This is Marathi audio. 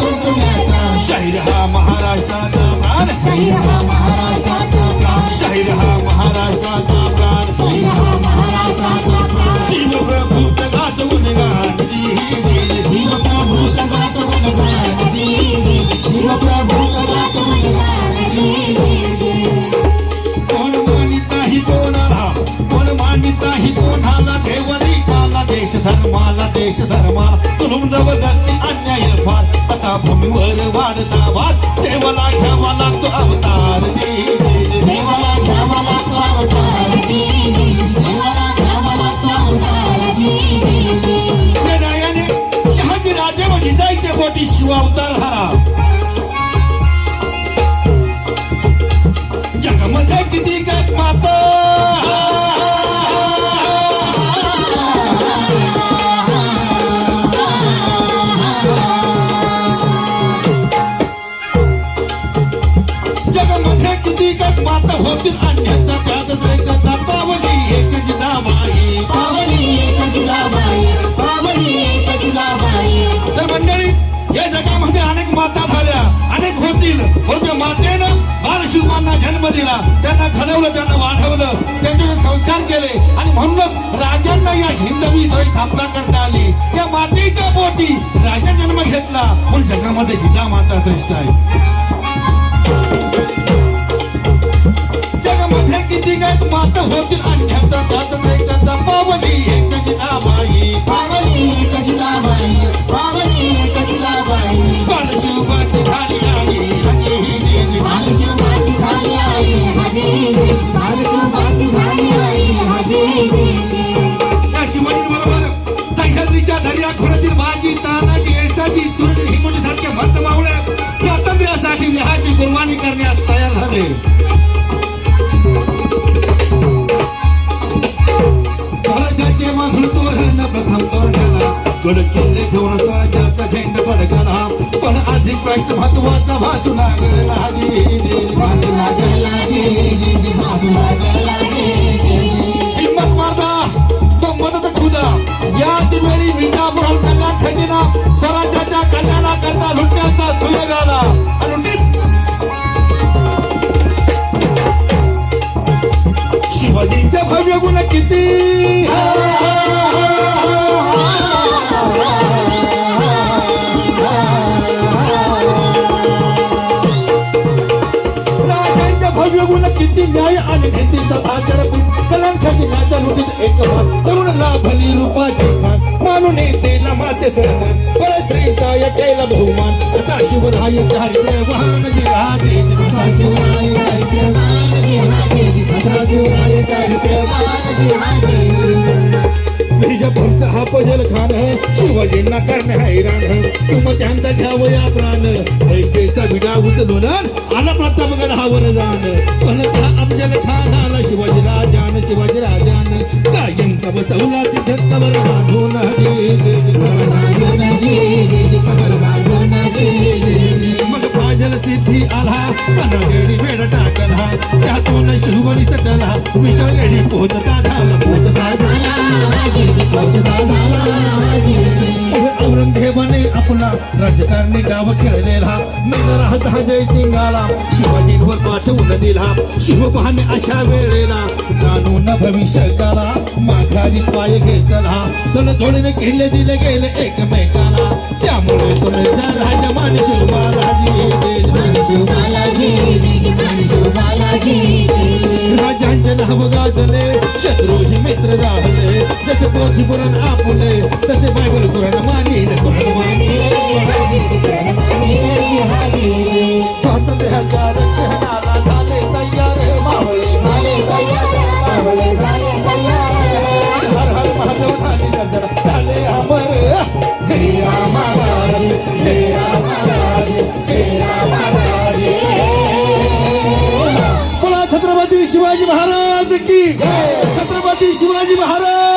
तुंतुण्याचा शाहीर हा महाराष्ट्राचा प्राण. शाहीर हा महाराष्ट्राचा प्राण. शाहीर हा महाराष्ट्राचा प्राण शाहीर हा महाराष्ट्राचा प्राण शिवप्रभूचं गात गुणगान शिवप्रभूचा गात गुणगान दीदी शिवप्रभूचा गात गुणगान दीदी कोण मानित नाही कोणाला? कोण मानित नाही कोणाला? देवरी काला देश धर्माला देश धर्माला तुलून जबरदस्ती अन्याय फार. असा भूमीवर वाढता वाद. देवाला घ्यावा लागतो अवतार देवाला घ्यावा लागतो अवतार दीदी देवाला घ्यावा लागतो अवतार दीदी निर्णयाने शहाजी राजे व जिजाईचे पोटी शिव अवतार माता होतील अन्यथा त्यात एकता पावली एक जिजाबाई पावली एक जिजाबाई पावली एक जिजाबाई तर मंडळी या जगामध्ये अनेक माता झाल्या अनेक होतील. परंतु मातेनं बालशिवांना जन्म दिला. त्यांना घडवलं त्यांना वाढवलं त्यांच्यावर संस्कार केले. आणि म्हणूनच राजांना या हिंदवी सोयी स्थापना करता आली. या मातेच्या पोटी राजा जन्म घेतला. पण जगामध्ये जिजा माता श्रेष्ठ आहे काय माता होतील किल्ले घेऊन स्वराज्याचा झेंड फडकला. पण अधिक प्रश्न महत्त्वाचा भासू लागला. भासू लागला. भासू लागला. जी जी हिम्मत मारदा तो मदत खुदा. याच वेळी विजापूर कल्याण खजिना. स्वराज्याच्या कल्याणाकरता लुटण्याचा सुयोग आला. आणि लुटीत शिवाजींचे भव्य गुण किती? नीती न्याय आणि नीतीचा आचार कलां नाचा लुटीत एक मान तरुण लाभली रूपाचे खान. मानून दिला माते सन्मान परत या केला बहुमान. असा शिवराय हरिदेव वाहन असा शिवराय असा शिवराय चैत्रमान बीज भक्त हा पजल खान. शिवाजींना करणे हैराण तुम त्यांचा घ्यावया प्राण. ऐकेचा विडा उचलून आला प्रतापगड हा वरदान पण त्या अफजल खान आला शिवाजी राजान शिवाजी राजान. कायमचा बसवला तिथे सिद्धी आला. अनगेडी वेळ टाकला. त्यातून शिवरी सटला. विशाळ गडी पोहोचता झाला. औरंगजेबाने आपला राजकारणी गाव खेळलेला. मेन राहता जयसिंगाला शिवाजींवर पाठवून दिला. शिवपाने अशा वेळेला जाणून भविष्य करा माघारी पाय घेतला. तण थोडीने किल्ले दिले गेले एकमेकाला. त्यामुळे तुम्ही राजमान शिवबालाजी द्रोही मित्र राहले जसे पोथी पुराण आपुले तसे बायबल पुराण मानिल रक्षणाला झाले तयार छत्रपती शिवाजी महाराज की छत्रपती शिवाजी महाराज!